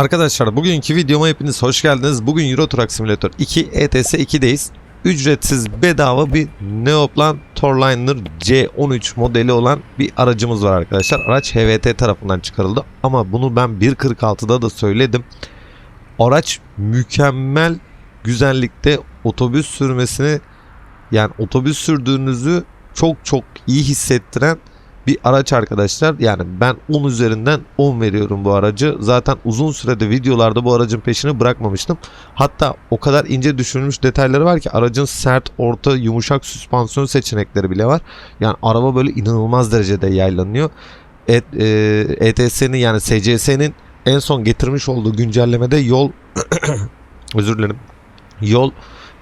Arkadaşlar bugünkü videoma hepiniz hoş geldiniz. Bugün Euro Truck Simulator 2 ETS 2'deyiz. Ücretsiz bedava bir Neoplan Torliner C13 modeli olan bir aracımız var arkadaşlar. Araç HVT tarafından çıkarıldı ama bunu ben 1.46'da da söyledim. Araç mükemmel güzellikte otobüs sürmesini yani otobüs sürdüğünüzü çok çok iyi hissettiren bir araç arkadaşlar. Yani ben 10 üzerinden 10 veriyorum bu aracı. Zaten uzun sürede videolarda bu aracın peşini bırakmamıştım. Hatta o kadar ince düşünülmüş detayları var ki aracın sert, orta, yumuşak süspansiyon seçenekleri bile var. Yani araba böyle inanılmaz derecede yaylanıyor. Et, e, ETS'nin yani SCS'nin en son getirmiş olduğu güncellemede yol özür dilerim. Yol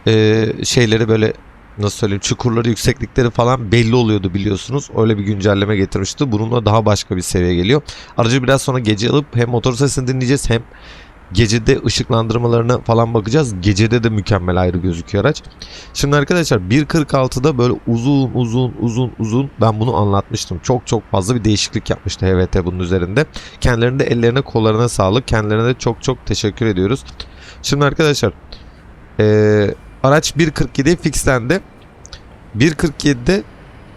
e, şeyleri böyle nasıl söyleyeyim çukurları yükseklikleri falan belli oluyordu biliyorsunuz. Öyle bir güncelleme getirmişti. Bununla daha başka bir seviye geliyor. Aracı biraz sonra gece alıp hem motor sesini dinleyeceğiz hem gecede ışıklandırmalarına falan bakacağız. Gecede de mükemmel ayrı gözüküyor araç. Şimdi arkadaşlar 1.46'da böyle uzun uzun uzun uzun ben bunu anlatmıştım. Çok çok fazla bir değişiklik yapmıştı HVT bunun üzerinde. Kendilerinde ellerine kollarına sağlık. Kendilerine de çok çok teşekkür ediyoruz. Şimdi arkadaşlar eee araç 1.47'ye fixlendi. 1.47'de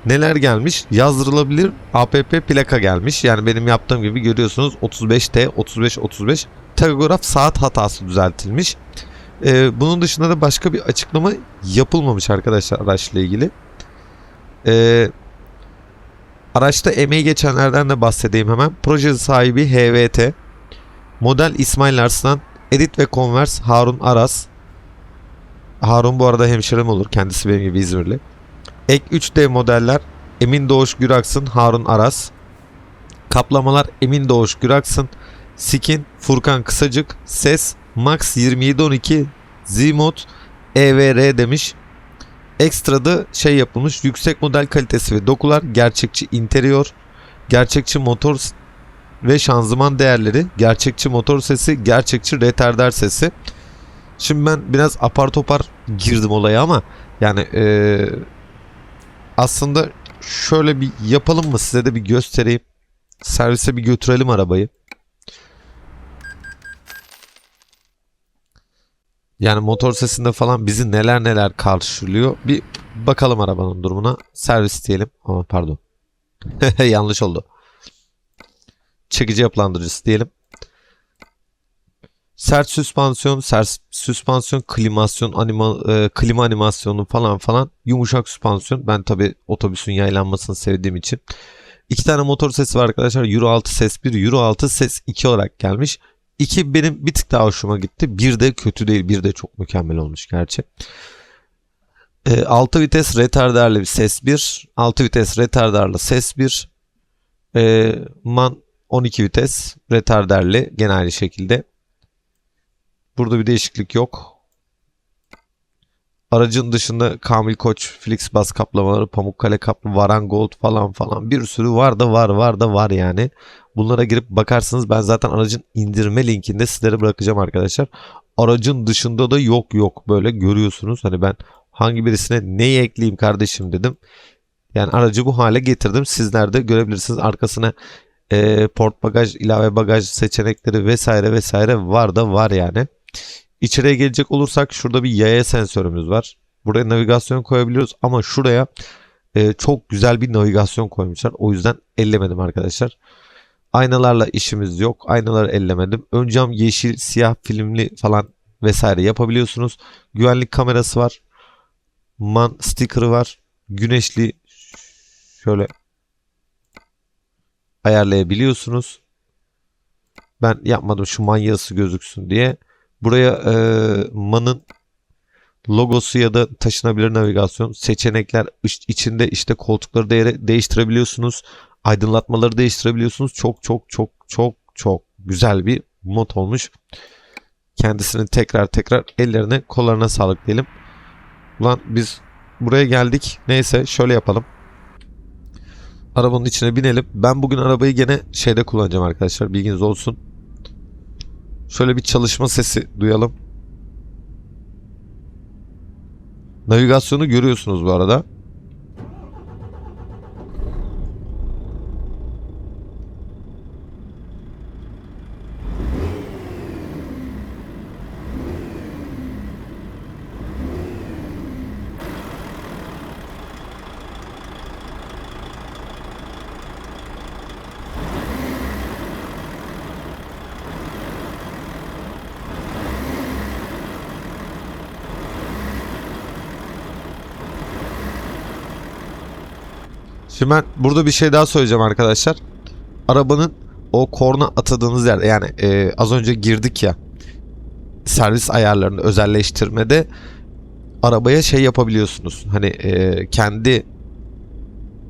neler gelmiş? Yazdırılabilir APP plaka gelmiş. Yani benim yaptığım gibi görüyorsunuz 35T 35 35 takograf saat hatası düzeltilmiş. Ee, bunun dışında da başka bir açıklama yapılmamış arkadaşlar araçla ilgili. Ee, araçta emeği geçenlerden de bahsedeyim hemen. Proje sahibi HVT, model İsmail Arslan, Edit ve Converse Harun Aras, Harun bu arada hemşerim olur. Kendisi benim gibi İzmirli. Ek 3D modeller Emin Doğuş Güraksın, Harun Aras. Kaplamalar Emin Doğuş Güraksın, Skin, Furkan Kısacık, Ses, Max 2712, Zmod, EVR demiş. Ekstrada şey yapılmış yüksek model kalitesi ve dokular, gerçekçi interior, gerçekçi motor ve şanzıman değerleri, gerçekçi motor sesi, gerçekçi retarder sesi. Şimdi ben biraz apar topar girdim olaya ama yani eee, aslında şöyle bir yapalım mı size de bir göstereyim. Servise bir götürelim arabayı. Yani motor sesinde falan bizi neler neler karşılıyor. Bir bakalım arabanın durumuna. Servis diyelim. Ama pardon. Yanlış oldu. Çekici yapılandırıcısı diyelim. Sert süspansiyon, sert süspansiyon, klimasyon, anima, e, klima animasyonu falan falan. Yumuşak süspansiyon. Ben tabi otobüsün yaylanmasını sevdiğim için. İki tane motor sesi var arkadaşlar. Euro 6 ses 1, Euro 6 ses 2 olarak gelmiş. 2 benim bir tık daha hoşuma gitti. Bir de kötü değil. Bir de çok mükemmel olmuş gerçi. E, 6 vites retarderli bir ses 1. 6 vites retarderli ses 1. E, man 12 vites retarderli gene aynı şekilde. Burada bir değişiklik yok. Aracın dışında Kamil Koç, Flixbus kaplamaları, Pamukkale kaplı, Varan Gold falan falan bir sürü var da var var da var yani. Bunlara girip bakarsınız ben zaten aracın indirme linkinde sizlere bırakacağım arkadaşlar. Aracın dışında da yok yok böyle görüyorsunuz. Hani ben hangi birisine neyi ekleyeyim kardeşim dedim. Yani aracı bu hale getirdim. Sizler de görebilirsiniz. Arkasına e, port bagaj, ilave bagaj seçenekleri vesaire vesaire var da var yani. İçeriye gelecek olursak şurada bir yaya sensörümüz var. Buraya navigasyon koyabiliyoruz ama şuraya e, çok güzel bir navigasyon koymuşlar. O yüzden ellemedim arkadaşlar. Aynalarla işimiz yok. Aynaları ellemedim. Ön cam yeşil, siyah filmli falan vesaire yapabiliyorsunuz. Güvenlik kamerası var. Man sticker'ı var. Güneşli şöyle ayarlayabiliyorsunuz. Ben yapmadım şu manyası gözüksün diye. Buraya e, MAN'ın logosu ya da taşınabilir navigasyon seçenekler iç- içinde işte koltukları değere, değiştirebiliyorsunuz. Aydınlatmaları değiştirebiliyorsunuz. Çok çok çok çok çok güzel bir mod olmuş. Kendisini tekrar tekrar ellerine kollarına sağlık diyelim. Ulan biz buraya geldik. Neyse şöyle yapalım. Arabanın içine binelim. Ben bugün arabayı gene şeyde kullanacağım arkadaşlar. Bilginiz olsun. Şöyle bir çalışma sesi duyalım. Navigasyonu görüyorsunuz bu arada. Şimdi ben burada bir şey daha söyleyeceğim arkadaşlar. Arabanın o korna atadığınız yerde yani e, az önce girdik ya servis ayarlarını özelleştirmede arabaya şey yapabiliyorsunuz. Hani e, kendi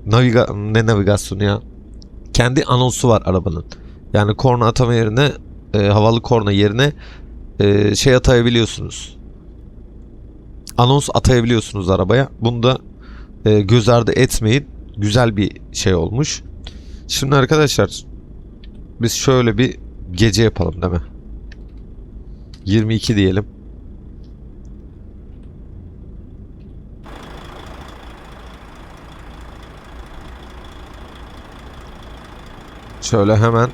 naviga ne navigasyonu ya? Kendi anonsu var arabanın. Yani korna atama yerine e, havalı korna yerine e, şey atayabiliyorsunuz. Anons atayabiliyorsunuz arabaya. Bunu da e, göz ardı etmeyin. Güzel bir şey olmuş. Şimdi arkadaşlar biz şöyle bir gece yapalım değil mi? 22 diyelim. Şöyle hemen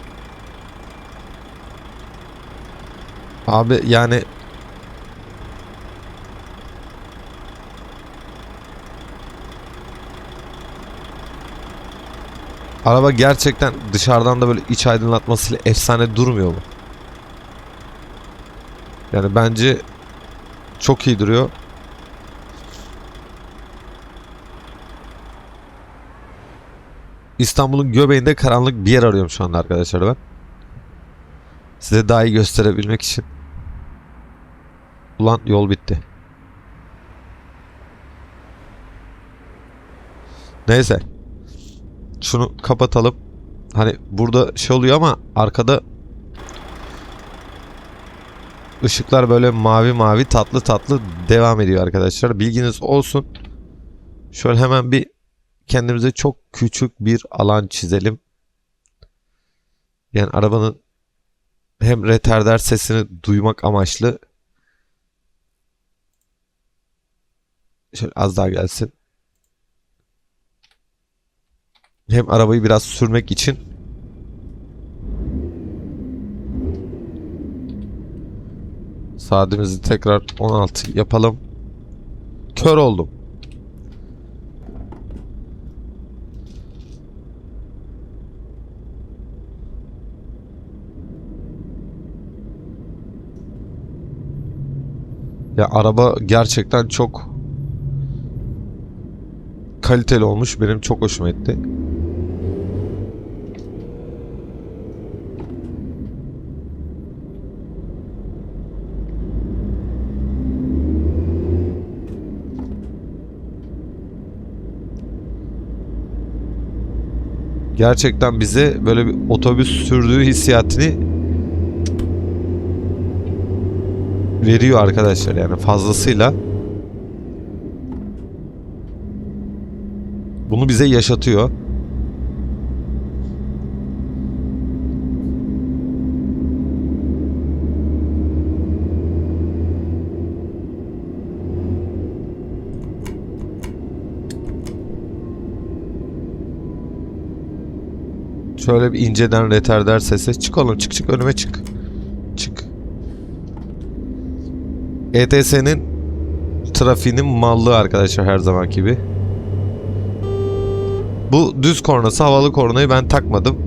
Abi yani Araba gerçekten dışarıdan da böyle iç aydınlatmasıyla efsane durmuyor mu? Yani bence çok iyi duruyor. İstanbul'un göbeğinde karanlık bir yer arıyorum şu anda arkadaşlar ben. Size daha iyi gösterebilmek için. Ulan yol bitti. Neyse. Şunu kapatalım. Hani burada şey oluyor ama arkada ışıklar böyle mavi mavi tatlı tatlı devam ediyor arkadaşlar. Bilginiz olsun. Şöyle hemen bir kendimize çok küçük bir alan çizelim. Yani arabanın hem retarder sesini duymak amaçlı şöyle az daha gelsin. Hem arabayı biraz sürmek için saatimizi tekrar 16 yapalım. Kör oldum. Ya araba gerçekten çok kaliteli olmuş. Benim çok hoşuma gitti. Gerçekten bize böyle bir otobüs sürdüğü hissiyatını veriyor arkadaşlar yani fazlasıyla. Bunu bize yaşatıyor. Şöyle bir inceden retarder sesi. Çık oğlum çık çık önüme çık. Çık. ETS'nin trafiğinin mallığı arkadaşlar her zaman gibi. Bu düz kornası havalı kornayı ben takmadım.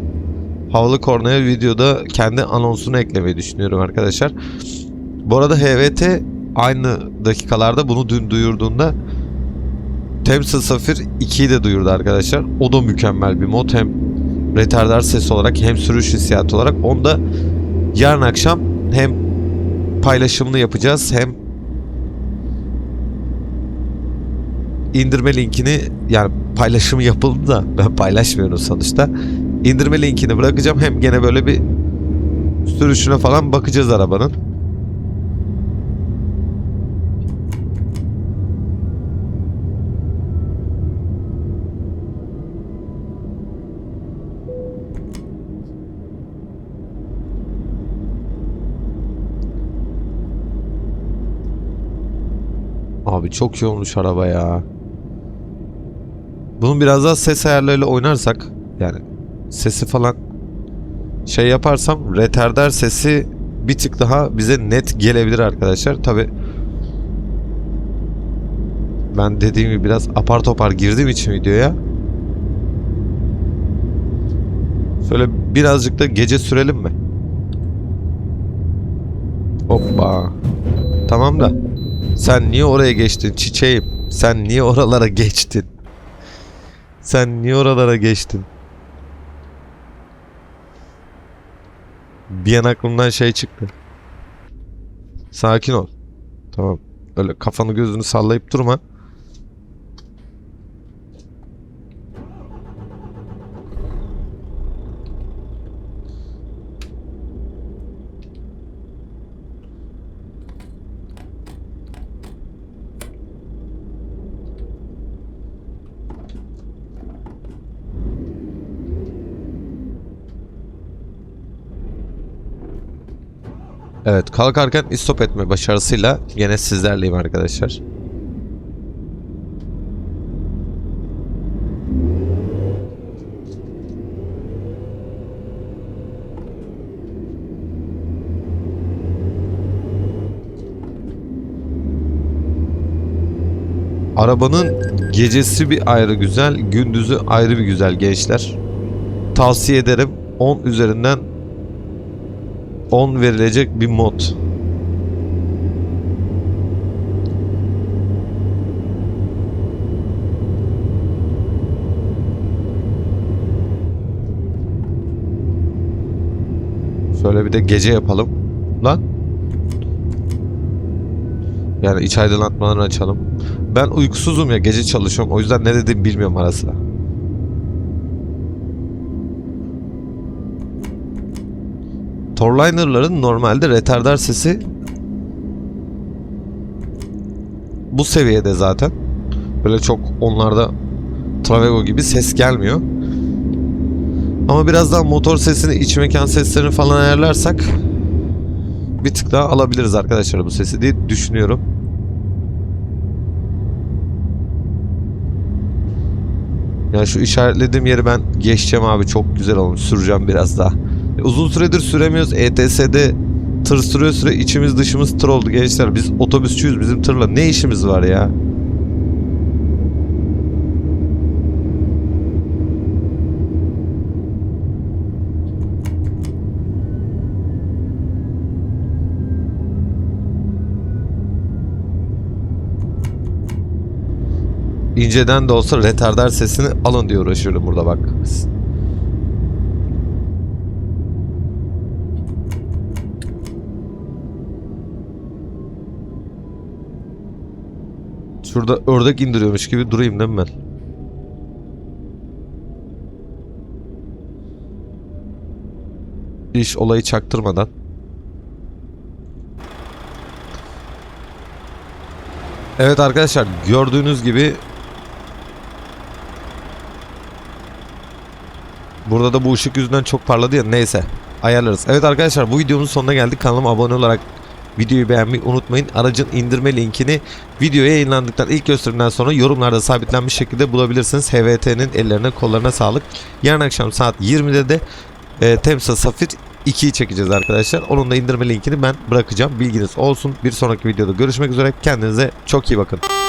Havalı kornaya videoda kendi anonsunu eklemeyi düşünüyorum arkadaşlar. Bu arada HVT aynı dakikalarda bunu dün duyurduğunda Temsil Safir 2'yi de duyurdu arkadaşlar. O da mükemmel bir mod. Hem retarder ses olarak hem sürüş hissiyatı olarak. Onu da yarın akşam hem paylaşımını yapacağız hem indirme linkini yani paylaşımı yapıldı da ben paylaşmıyorum sonuçta. İndirme linkini bırakacağım. Hem gene böyle bir sürüşüne falan bakacağız arabanın. Abi çok olmuş araba ya. Bunun biraz daha ses ayarlarıyla oynarsak yani sesi falan şey yaparsam retarder sesi bir tık daha bize net gelebilir arkadaşlar. Tabi ben dediğim gibi biraz apar topar girdiğim için videoya şöyle birazcık da gece sürelim mi? Hoppa. Tamam da sen niye oraya geçtin çiçeğim? Sen niye oralara geçtin? Sen niye oralara geçtin? Bir an aklımdan şey çıktı. Sakin ol. Tamam. Öyle kafanı gözünü sallayıp durma. Evet kalkarken istop etme başarısıyla gene sizlerleyim arkadaşlar. Arabanın gecesi bir ayrı güzel, gündüzü ayrı bir güzel gençler. Tavsiye ederim 10 üzerinden 10 verilecek bir mod. Şöyle bir de gece yapalım. Lan. Yani iç aydınlatmalarını açalım. Ben uykusuzum ya gece çalışıyorum. O yüzden ne dediğimi bilmiyorum ara sıra. Torliner'ların normalde retardar sesi bu seviyede zaten. Böyle çok onlarda Travego gibi ses gelmiyor. Ama biraz daha motor sesini, iç mekan seslerini falan ayarlarsak bir tık daha alabiliriz arkadaşlar bu sesi diye düşünüyorum. Ya şu işaretlediğim yeri ben geçeceğim abi çok güzel olmuş. Süreceğim biraz daha. Uzun süredir süremiyoruz. ETS'de tır sürüyor süre içimiz dışımız tır oldu gençler. Biz otobüsçüyüz bizim tırla ne işimiz var ya? İnceden de olsa retardar sesini alın diye uğraşıyorum burada bak. Şurada ördek indiriyormuş gibi durayım değil mi ben? İş olayı çaktırmadan. Evet arkadaşlar gördüğünüz gibi Burada da bu ışık yüzünden çok parladı ya neyse ayarlarız. Evet arkadaşlar bu videomuzun sonuna geldik. Kanalıma abone olarak videoyu beğenmeyi unutmayın. Aracın indirme linkini videoya yayınlandıktan ilk gösterimden sonra yorumlarda sabitlenmiş şekilde bulabilirsiniz. HVT'nin ellerine kollarına sağlık. Yarın akşam saat 20'de de e, Temsa Safir 2'yi çekeceğiz arkadaşlar. Onun da indirme linkini ben bırakacağım. Bilginiz olsun. Bir sonraki videoda görüşmek üzere. Kendinize çok iyi bakın.